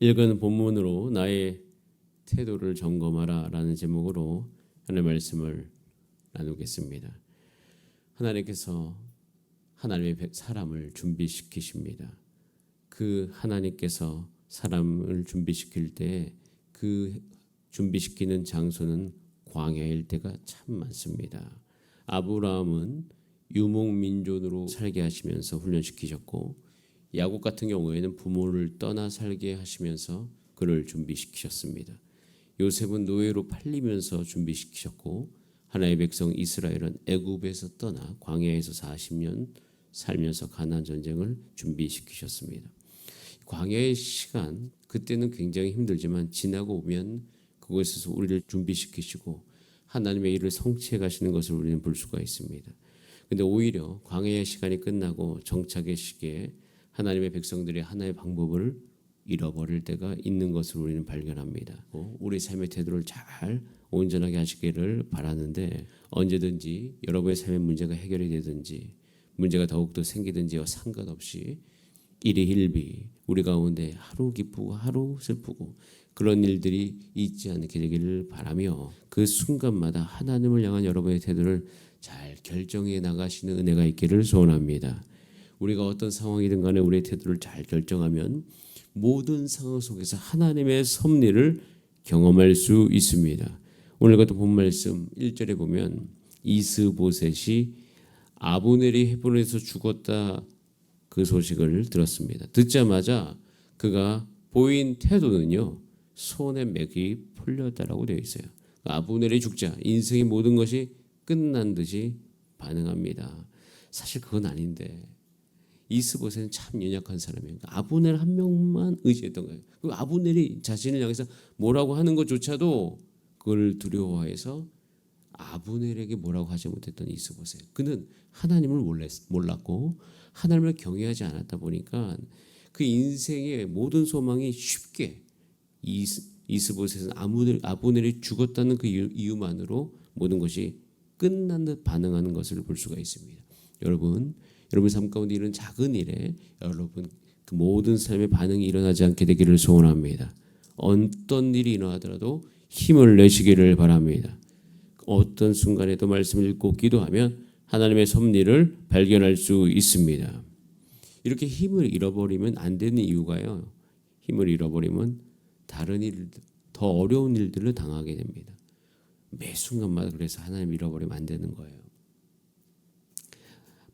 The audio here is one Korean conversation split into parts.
읽은 본문으로 나의 태도를 점검하라라는 제목으로 하나님의 말씀을 나누겠습니다. 하나님께서 하나님의 백- 사람을 준비시키십니다. 그 하나님께서 사람을 준비시킬 때 그 준비시키는 장소는 광야일 때가 참 많습니다. 아브라함은 유목 민족으로 살게 하시면서 훈련시키셨고 야곱 같은 경우에는 부모를 떠나 살게 하시면서 그를 준비시키셨습니다. 요셉은 노예로 팔리면서 준비시키셨고 하나의 백성 이스라엘은 애굽에서 떠나 광야에서 40년 살면서 가나안 전쟁을 준비시키셨습니다. 광야의 시간 그때는 굉장히 힘들지만 지나고 오면 그곳에서 우리를 준비시키시고 하나님의 일을 성취해 가시는 것을 우리는 볼 수가 있습니다. 근데 오히려 광야의 시간이 끝나고 정착의 시기에 하나님의 백성들이 하나의 방법을 잃어버릴 때가 있는 것을 우리는 발견합니다. 어, 우리 삶의 태도를 잘 온전하게 하시기를 바라는데 언제든지 여러분의 삶의 문제가 해결이 되든지 문제가 더욱더 생기든지와 상관없이 일희일비 우리 가운데 하루 기쁘고 하루 슬프고 그런 일들이 있지 않게 되기를 바라며 그 순간마다 하나님을 향한 여러분의 태도를 잘 결정해 나가시는 은혜가 있기를 소원합니다. 우리가 어떤 상황이든 간에 우리의 태도를 잘 결정하면 모든 상황 속에서 하나님의 섭리를 경험할 수 있습니다. 오늘 같은 본 말씀 1절에 보면 이스보셋이 아브넬이 헤브론에서 죽었다 그 소식을 들었습니다. 듣자마자 그가 보인 태도는요 손에 맥이 풀렸다라고 되어 있어요. 아브넬이 죽자 인생의 모든 것이 끝난 듯이 반응합니다. 사실 그건 아닌데 이스보셋은 참 연약한 사람이에요. 아브넬 한 명만 의지했던 거예요. 그 아브넬이 자신을 향해서 뭐라고 하는 것조차도 그걸 두려워해서 아브넬에게 뭐라고 하지 못했던 이스보셋. 그는 하나님을 몰랐, 몰랐고 하나님을 경외하지 않았다 보니까 그 인생의 모든 소망이 쉽게 이스, 이스보셋은 아브넬, 아브넬이 죽었다는 그 이유, 이유만으로 모든 것이 끝난 듯 반응하는 것을 볼 수가 있습니다. 여러분, 여러분 삶 가운데 이런 작은 일에 여러분 그 모든 삶의 반응이 일어나지 않게 되기를 소원합니다. 어떤 일이 일어나더라도 힘을 내시기를 바랍니다. 어떤 순간에도 말씀을 읽고 기도하면 하나님의 섭리를 발견할 수 있습니다. 이렇게 힘을 잃어버리면 안 되는 이유가요. 힘을 잃어버리면 다른 일, 더 어려운 일들을 당하게 됩니다. 매 순간마다 그래서 하나님 잃어버리면 안 되는 거예요.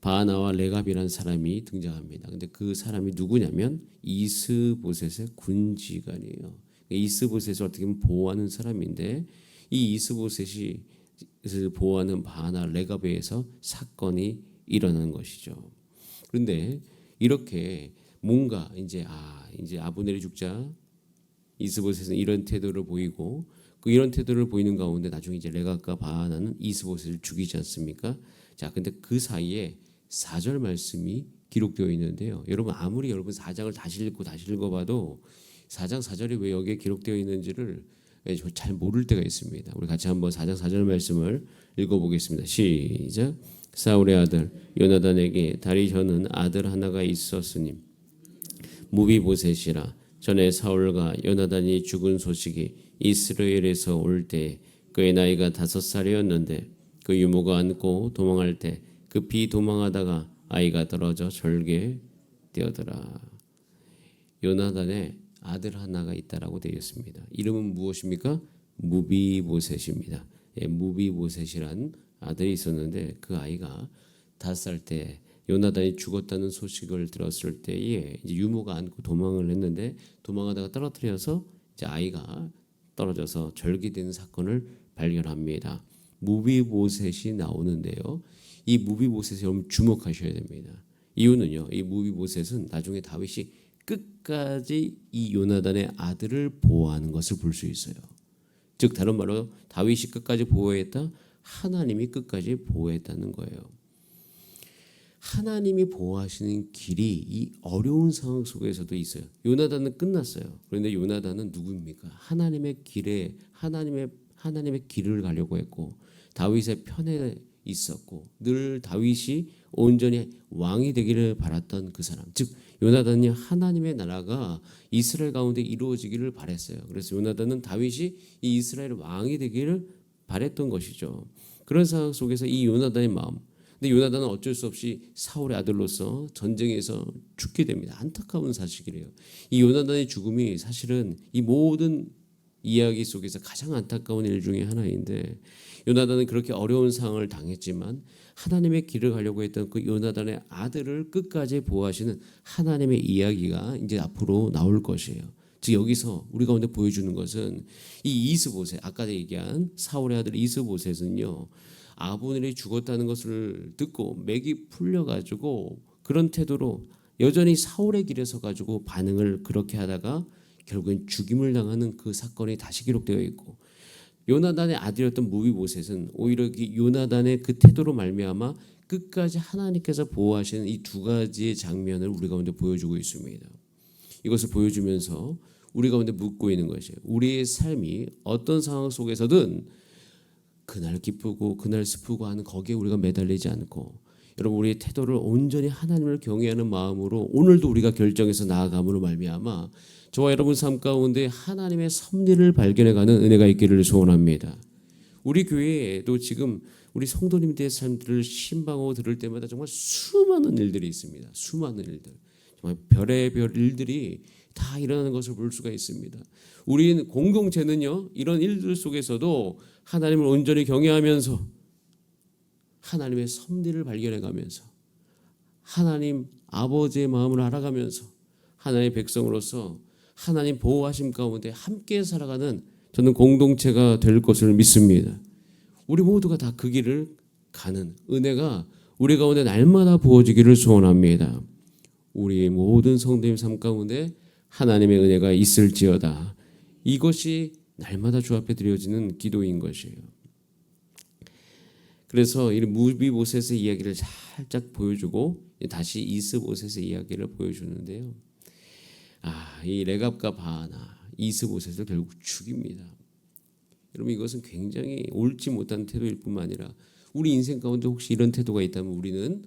바나와 레갑이라는 사람이 등장합니다. 근데 그 사람이 누구냐면 이스보셋의 군지관이에요. 이스보셋을 어떻게 보면 보호하는 사람인데 이 이스보셋이 보호하는 바나 레갑에 의해서 사건이 일어나는 것이죠. 그런데 이렇게 뭔가 이제 아 이제 아브넬이 죽자 이스보셋은 이런 태도를 보이고 그 이런 태도를 보이는 가운데 나중에 이제 레갑과 바나는 이스보셋을 죽이지 않습니까? 자, 근데 그 사이에 4절 말씀이 기록되어 있는데요. 여러분 아무리 여러분 4장을 다시 읽고 다시 읽어봐도 4장 4절이 왜 여기에 기록되어 있는지를 잘 모를 때가 있습니다. 우리 같이 한번 4장 4절 말씀을 읽어보겠습니다. 시작. 사울의 아들 요나단에게 다리 저는 아들 하나가 있었으니 무비보셋이라 전에 사울과 요나단이 죽은 소식이 이스라엘에서 올 때 그의 나이가 다섯 살이었는데 그 유모가 안고 도망할 때 급히 도망하다가 아이가 떨어져 절개 되었더라. 요나단의 아들 하나가 있다라고 되어 있습니다. 이름은 무엇입니까? 무비보셋입니다. 예, 무비보셋이란 아들이 있었는데 그 아이가 다섯 살 때 요나단이 죽었다는 소식을 들었을 때에 이제 유모가 안고 도망을 했는데 도망하다가 떨어뜨려서 이제 아이가 떨어져서 절기되는 사건을 발견합니다. 무비보셋이 나오는데요. 이 무비보셋에 여러분 주목하셔야 됩니다. 이유는요. 이 무비보셋은 나중에 다윗이 끝까지 이 요나단의 아들을 보호하는 것을 볼 수 있어요. 즉 다른 말로 다윗이 끝까지 보호했다. 하나님이 끝까지 보호했다는 거예요. 하나님이 보호하시는 길이 이 어려운 상황 속에서도 있어요. 요나단은 끝났어요. 그런데 요나단은 누구입니까? 하나님의 길에 하나님의 하나님의 길을 가려고 했고 다윗의 편에 있었고 늘 다윗이 온전히 왕이 되기를 바랐던 그 사람 즉 요나단이 하나님의 나라가 이스라엘 가운데 이루어지기를 바랬어요. 그래서 요나단은 다윗이 이 이스라엘 왕이 되기를 바랬던 것이죠. 그런 상황 속에서 이 요나단의 마음 근데 요나단은 어쩔 수 없이 사울의 아들로서 전쟁에서 죽게 됩니다. 안타까운 사실이에요. 이 요나단의 죽음이 사실은 이 모든 이야기 속에서 가장 안타까운 일 중에 하나인데 요나단은 그렇게 어려운 상황을 당했지만 하나님의 길을 가려고 했던 그 요나단의 아들을 끝까지 보호하시는 하나님의 이야기가 이제 앞으로 나올 것이에요. 즉 여기서 우리 가운데 보여주는 것은 이 이스보셋 아까 얘기한 사울의 아들 이스보셋은요 아브넬이 죽었다는 것을 듣고 맥이 풀려 가지고 그런 태도로 여전히 사울의 길에 서 가지고 반응을 그렇게 하다가 결국엔 죽임을 당하는 그 사건이 다시 기록되어 있고 요나단의 아들이었던 무비보셋은 오히려 그 요나단의 그 태도로 말미암아 끝까지 하나님께서 보호하시는 이 두 가지의 장면을 우리 가운데 보여주고 있습니다. 이것을 보여주면서 우리 가운데 묻고 있는 것이에요. 우리의 삶이 어떤 상황 속에서든 그날 기쁘고 그날 슬프고 하는 거기에 우리가 매달리지 않고 여러분 우리의 태도를 온전히 하나님을 경외하는 마음으로 오늘도 우리가 결정해서 나아감으로 말미암아 저와 여러분 삶 가운데 하나님의 섭리를 발견해가는 은혜가 있기를 소원합니다. 우리 교회에도 지금 우리 성도님들의 삶들을 신방하고 들을 때마다 정말 수많은 일들이 있습니다. 수많은 일들. 정말 별의별 일들이 다 일어나는 것을 볼 수가 있습니다. 우리는 공동체는요 이런 일들 속에서도 하나님을 온전히 경외하면서 하나님의 섭리를 발견해 가면서 하나님 아버지의 마음을 알아가면서 하나님의 백성으로서 하나님 보호하심 가운데 함께 살아가는 저는 공동체가 될 것을 믿습니다. 우리 모두가 다 그 길을 가는 은혜가 우리 가운데 날마다 부어지기를 소원합니다. 우리 모든 성도님 삶 가운데 하나님의 은혜가 있을지어다. 이것이 날마다 주 앞에 드려지는 기도인 것이에요. 그래서 이 무비보셋의 이야기를 살짝 보여주고 다시 이스보셋의 이야기를 보여주는데요. 아, 이 레갑과 바하나 이스보셋을 결국 죽입니다. 여러분 이것은 굉장히 옳지 못한 태도일 뿐만 아니라 우리 인생 가운데 혹시 이런 태도가 있다면 우리는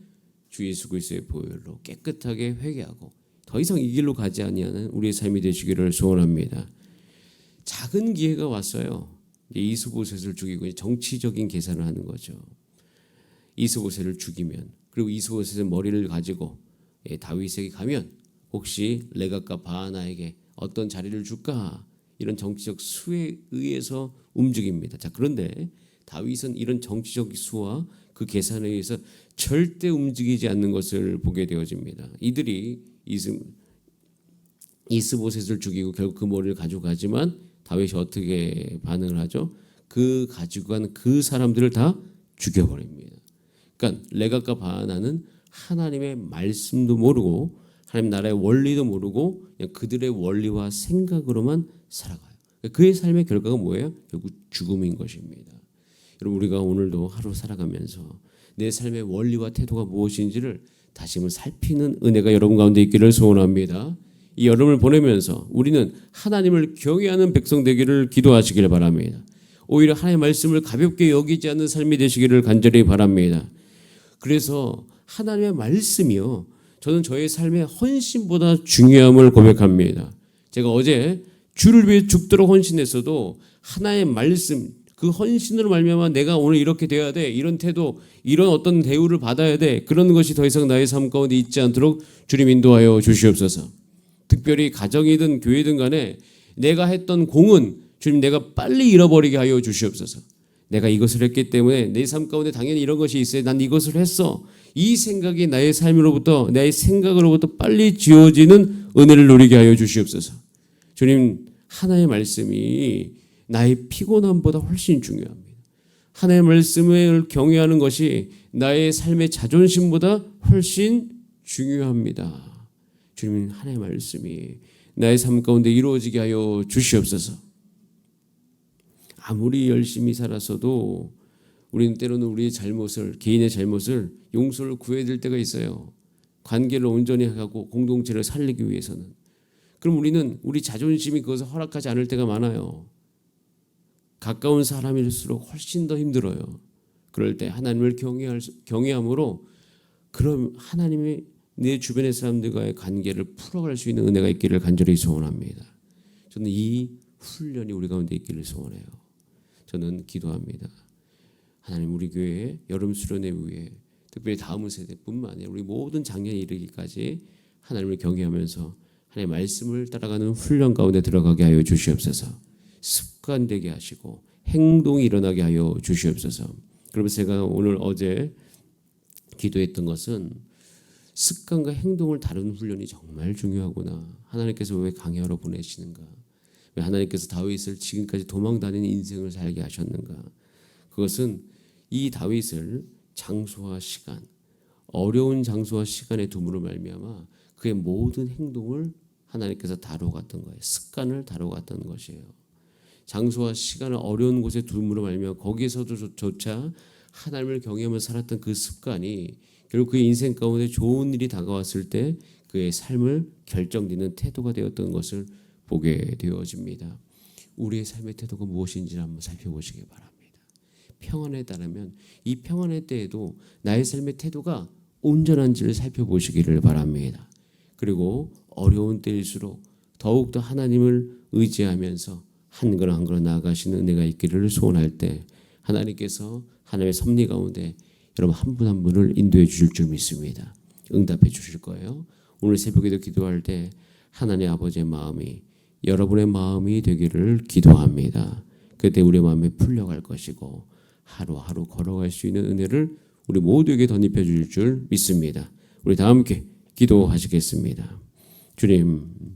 주 예수 그리스도의 보혈로 깨끗하게 회개하고 더 이상 이 길로 가지 아니하는 우리의 삶이 되시기를 소원합니다. 작은 기회가 왔어요. 이스보셋을 죽이고 정치적인 계산을 하는 거죠. 이스보셋을 죽이면 그리고 이스보셋의 머리를 가지고 예, 다윗에게 가면 혹시 레갑과 바하나에게 어떤 자리를 줄까 이런 정치적 수에 의해서 움직입니다. 자 그런데 다윗은 이런 정치적 수와 그 계산에 의해서 절대 움직이지 않는 것을 보게 되어집니다. 이들이 이스 이스보셋을 죽이고 결국 그 머리를 가져가지만 다윗이 어떻게 반응을 하죠? 그 가지고 간 그 사람들을 다 죽여버립니다. 그러니까 레갑과 바하나는 하나님의 말씀도 모르고 하나님 나라의 원리도 모르고 그들의 원리와 생각으로만 살아가요. 그의 삶의 결과가 뭐예요? 결국 죽음인 것입니다. 여러분 우리가 오늘도 하루 살아가면서 내 삶의 원리와 태도가 무엇인지를 다시 한번 살피는 은혜가 여러분 가운데 있기를 소원합니다. 이 여름을 보내면서 우리는 하나님을 경외하는 백성 되기를 기도하시기를 바랍니다. 오히려 하나님의 말씀을 가볍게 여기지 않는 삶이 되시기를 간절히 바랍니다. 그래서 하나님의 말씀이요. 저는 저의 삶의 헌신보다 중요함을 고백합니다. 제가 어제 주를 위해 죽도록 헌신했어도 하나의 말씀 그 헌신으로 말미암아 내가 오늘 이렇게 돼야 돼 이런 태도 이런 어떤 대우를 받아야 돼 그런 것이 더 이상 나의 삶 가운데 있지 않도록 주님 인도하여 주시옵소서. 특별히 가정이든 교회든 간에 내가 했던 공은 주님 내가 빨리 잃어버리게 하여 주시옵소서. 내가 이것을 했기 때문에 내 삶 가운데 당연히 이런 것이 있어요. 난 이것을 했어. 이 생각이 나의 삶으로부터 나의 생각으로부터 빨리 지워지는 은혜를 누리게 하여 주시옵소서. 주님 하나의 말씀이 나의 피곤함보다 훨씬 중요합니다. 하나의 말씀을 경외하는 것이 나의 삶의 자존심보다 훨씬 중요합니다. 주님 하나의 말씀이 나의 삶 가운데 이루어지게 하여 주시옵소서. 아무리 열심히 살았어도 우리는 때로는 우리의 잘못을 개인의 잘못을 용서를 구해야 될 때가 있어요. 관계를 온전히 하고 공동체를 살리기 위해서는 그럼 우리는 우리 자존심이 그것을 허락하지 않을 때가 많아요. 가까운 사람일수록 훨씬 더 힘들어요. 그럴 때 하나님을 경외할 수- 경외함으로 그럼 하나님이 내 주변의 사람들과의 관계를 풀어갈 수 있는 은혜가 있기를 간절히 소원합니다. 저는 이 훈련이 우리 가운데 있기를 소원해요. 저는 기도합니다. 하나님 우리 교회 여름 수련회 후에 특별히 다음 세대뿐만 아니라 우리 모든 작년에 이르기까지 하나님을 경외하면서 하나님의 말씀을 따라가는 훈련 가운데 들어가게 하여 주시옵소서. 습관되게 하시고 행동이 일어나게 하여 주시옵소서. 그러면서 제가 오늘 어제 기도했던 것은 습관과 행동을 다루는 훈련이 정말 중요하구나. 하나님께서 왜 강야로 보내시는가? 왜 하나님께서 다윗을 지금까지 도망 다니는 인생을 살게 하셨는가? 그것은 이 다윗을 장소와 시간, 어려운 장소와 시간에 둠으로 말미암아 그의 모든 행동을 하나님께서 다뤄갔던 거예요. 습관을 다뤄갔던 것이에요. 장소와 시간을 어려운 곳에 둠으로 말미암아 거기에서도 조차 하나님을 경외하며 살았던 그 습관이 결국 그의 인생 가운데 좋은 일이 다가왔을 때 그의 삶을 결정짓는 태도가 되었던 것을 보게 되어집니다. 우리의 삶의 태도가 무엇인지를 한번 살펴보시기 바랍니다. 평안에 따르면 이 평안의 때에도 나의 삶의 태도가 온전한지를 살펴보시기를 바랍니다. 그리고 어려운 때일수록 더욱더 하나님을 의지하면서 한 걸음 한 걸음 나아가시는 은혜가 있기를 소원할 때 하나님께서 하나님의 섭리 가운데 여러분 한 분 한 분을 인도해 주실 줄 믿습니다. 응답해 주실 거예요. 오늘 새벽에도 기도할 때 하나님 아버지의 마음이 여러분의 마음이 되기를 기도합니다. 그때 우리 마음이 풀려갈 것이고 하루하루 걸어갈 수 있는 은혜를 우리 모두에게 덧입혀 주실 줄 믿습니다. 우리 다 함께 기도하시겠습니다. 주님,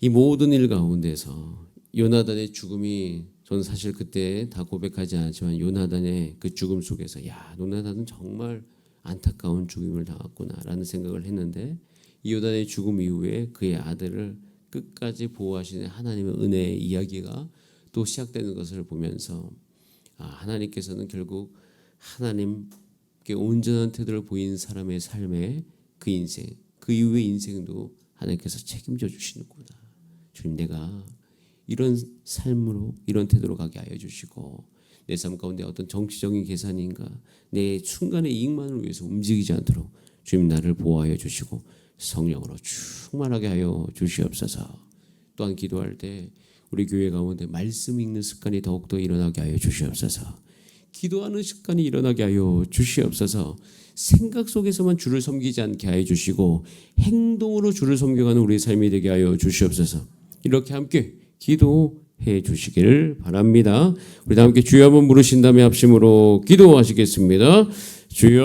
이 모든 일 가운데서 요나단의 죽음이 저는 사실 그때 다 고백하지 않았지만 요나단의 그 죽음 속에서 야 요나단은 정말 안타까운 죽음을 당했구나라는 생각을 했는데 이 요나단의 죽음 이후에 그의 아들을 끝까지 보호하시는 하나님의 은혜의 이야기가 또 시작되는 것을 보면서 아, 하나님께서는 결국 하나님께 온전한 태도를 보인 사람의 삶의 그 인생 그 이후의 인생도 하나님께서 책임져 주시는구나. 주님 내가 이런 삶으로 이런 태도로 가게 하여 주시고 내 삶 가운데 어떤 정치적인 계산인가 내 순간의 이익만을 위해서 움직이지 않도록 주님 나를 보호하여 주시고 성령으로 충만하게 하여 주시옵소서. 또한 기도할 때 우리 교회 가운데 말씀 읽는 습관이 더욱더 일어나게 하여 주시옵소서. 기도하는 습관이 일어나게 하여 주시옵소서. 생각 속에서만 주를 섬기지 않게 하여 주시고 행동으로 주를 섬겨가는 우리의 삶이 되게 하여 주시옵소서. 이렇게 함께 기도해 주시기를 바랍니다. 우리 다 함께 주여 한번 부르신 다음에 합심으로 기도하시겠습니다. 주여